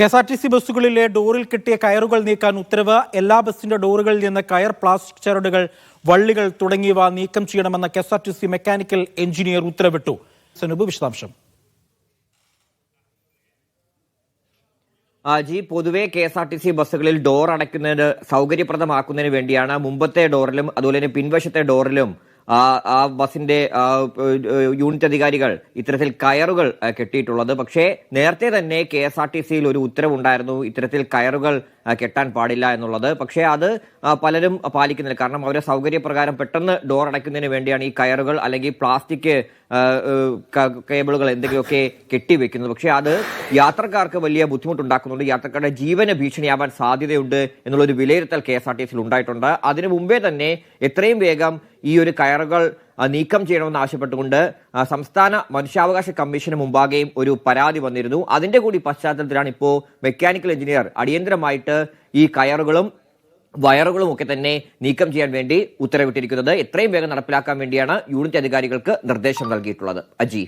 K S R T C ബസ്സുകളിലെ ഡോറിൽ കിട്ടിയ കയറുകൾ നീക്കാൻ ഉത്തരവ്. എല്ലാ ബസിന്റെ ഡോറുകളിൽ നിന്ന് കയർ പ്ലാസ്റ്റിക് ചരടുകൾ വള്ളികൾ തുടങ്ങിയവ നീക്കം ചെയ്യണമെന്ന K S R T C mechanical engineer ഉത്തരവിട്ടു. സനുബ് വിശദാംശം. ജി പൊതുവെ K S R T C ബസ്സുകളിൽ ഡോർ അടയ്ക്കുന്നതിന് സൗകര്യപ്രദമാക്കുന്നതിന് വേണ്ടിയാണ്. മുമ്പത്തെ ഡോറിലും അതുപോലെ തന്നെ പിൻവശത്തെ ഡോറിലും ആ ബസിന്റെ യൂണിറ്റ് അധികാരികൾ ഇത്തരത്തിൽ കയറുകൾ കെട്ടിയിട്ടുള്ളത്. പക്ഷേ നേരത്തെ തന്നെ കെ എസ് ആർ ടി സിയിൽ ഒരു ഉത്തരവുണ്ടായിരുന്നു ഇത്തരത്തിൽ കയറുകൾ കെട്ടാൻ പാടില്ല എന്നുള്ളത്. പക്ഷേ അത് പലരും പാലിക്കുന്നില്ല. കാരണം അവരെ സൗകര്യപ്രകാരം പെട്ടെന്ന് ഡോർ അടയ്ക്കുന്നതിന് വേണ്ടിയാണ് ഈ കയറുകൾ അല്ലെങ്കിൽ പ്ലാസ്റ്റിക് കേബിളുകൾ എന്തെങ്കിലുമൊക്കെ കെട്ടിവെക്കുന്നത് പക്ഷേ അത് യാത്രക്കാർക്ക് വലിയ ബുദ്ധിമുട്ടുണ്ടാക്കുന്നുണ്ട്. യാത്രക്കാരുടെ ജീവന ഭീഷണിയാവാൻ സാധ്യതയുണ്ട് എന്നുള്ളൊരു വിലയിരുത്തൽ കെ എസ് ആർ ടി സിയിൽ ഉണ്ടായിട്ടുണ്ട്. അതിനു മുമ്പേ തന്നെ എത്രയും വേഗം ഈ ഒരു കയറുകൾ നീക്കം ചെയ്യണമെന്ന് ആവശ്യപ്പെട്ടുകൊണ്ട് സംസ്ഥാന മനുഷ്യാവകാശ കമ്മീഷന് മുമ്പാകെയും ഒരു പരാതി വന്നിരുന്നു. അതിന്റെ കൂടി പശ്ചാത്തലത്തിലാണ് ഇപ്പോൾ മെക്കാനിക്കൽ എഞ്ചിനീയർ അടിയന്തരമായിട്ട് ഈ കയറുകളും വയറുകളും ഒക്കെ തന്നെ നീക്കം ചെയ്യാൻ വേണ്ടി ഉത്തരവിട്ടിരിക്കുന്നത് എത്രയും വേഗം നടപ്പിലാക്കാൻ വേണ്ടിയാണ് യൂണിറ്റ് അധികാരികൾക്ക് നിർദ്ദേശം നൽകിയിട്ടുള്ളത്. അജി.